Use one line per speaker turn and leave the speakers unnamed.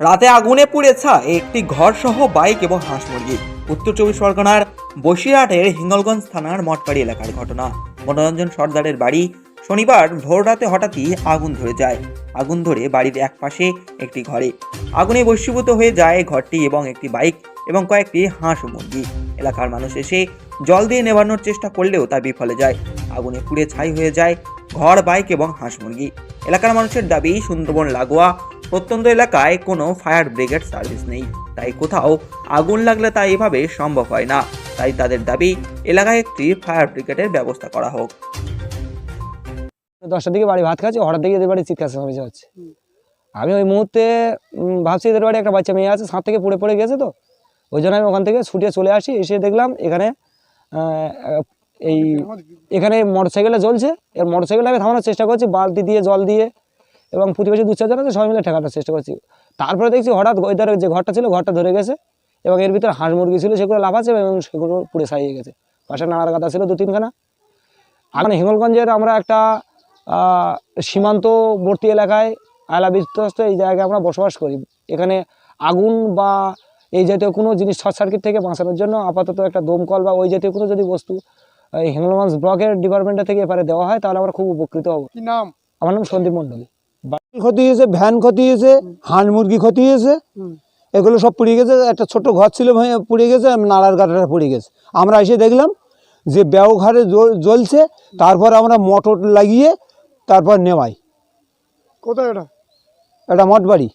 রাতে আগুনে পুড়ে ছায় একটি ঘর সহ বাইক এবং হাঁস মুরগি উত্তর চব্বিশ পরগনার বসিরহাটের হিঙ্গলগঞ্জ থানার মঠবাড়ি এলাকার ঘটনা। মনোরঞ্জন সর্দারের বাড়ি শনিবার ভোররাতে হঠাৎই আগুন ধরে যায়। আগুন ধরে বাড়ির এক পাশে একটি ঘরে। আগুনে বশীভূত হয়ে যায় ঘরটি এবং একটি বাইক এবং কয়েকটি হাঁস মুরগি এলাকার মানুষ এসে জল দিয়ে নেভানোর চেষ্টা করলেও তা বিফলে যায়। আগুনে পুড়ে ছাই হয়ে যায় ঘর, বাইক এবং হাঁস মুরগি এলাকার মানুষের দাবি, সুন্দরবন লাগোয়া প্রত্যন্ত এলাকায় কোনো ফায়ার ব্রিগেড সার্ভিস নেই। তাই কোথাও আগুন লাগলে তা এভাবে সম্ভব হয় না। তাই তাদের দাবি, এলাকায় একটি ফায়ার ব্রিগেডের ব্যবস্থা করা হোক।
দশটার দিকে বাড়ি ভাত খাচ্ছি, হঠাৎ দিকে এদের বাড়ি চিৎকার চেঁচামেচি হচ্ছে। আমি ওই মুহূর্তে ভাবছি এদের বাড়ি একটা বাচ্চা মেয়ে আছে, সাত থেকে পড়ে পড়ে গেছে তো। ওই জন্য আমি ওখান থেকে ছুটে চলে আসি, এসে দেখলাম এখানে এই, এখানে মোটর সাইকেলটা জ্বলছে। এর মোটর সাইকেলটা আমি থামানোর চেষ্টা করছি, বালতি দিয়ে, জল দিয়ে এবং প্রতিবেশী দু চারজন আছে সবাই মিলে ঠেকানোর চেষ্টা করছি। তারপরে দেখছি হঠাৎ ওই যে ঘরটা ছিল ঘরটা ধরে গেছে এবং এর ভিতরে হাঁস মুরগি ছিল সেগুলো লাফাচ্ছে এবং সেগুলো পুড়ে ছাইয়ে গেছে। পাশে নাড়ার কাটা ছিল দু তিনখানা। এখন হিঙ্গলগঞ্জের আমরা একটা সীমান্তবর্তী এলাকায় আয়লা বিধ্বস্ত এই জায়গায় আমরা বসবাস করি। এখানে আগুন বা এই জাতীয় কোনো জিনিস শর্ট সার্কিট থেকে বাঁচানোর জন্য আপাতত একটা দমকল বা ওই জাতীয় কোনো যদি বস্তু এই হিঙ্গলগঞ্জ ব্লকের ডিপার্টমেন্টে থেকে এপারে দেওয়া হয় তাহলে আমরা খুব উপকৃত হব।
কি নাম?
আমার নাম সন্দীপ মণ্ডল।
ক্ষতি হয়েছে ভ্যান ক্ষতি হয়েছে হাঁস মুরগি ক্ষতি হয়েছে। এগুলো সব পুড়ে গেছে একটা ছোট ঘর ছিল পুড়ে গেছে নাড়ার নালার গাটাটা পুড়ে গেছে। আমরা এসে দেখলাম যে ব্যবহারে জ্বলছে তারপর আমরা মোটর লাগিয়ে তারপর নেওয়াই।
কোথায় এটা?
এটা মঠবাড়ি।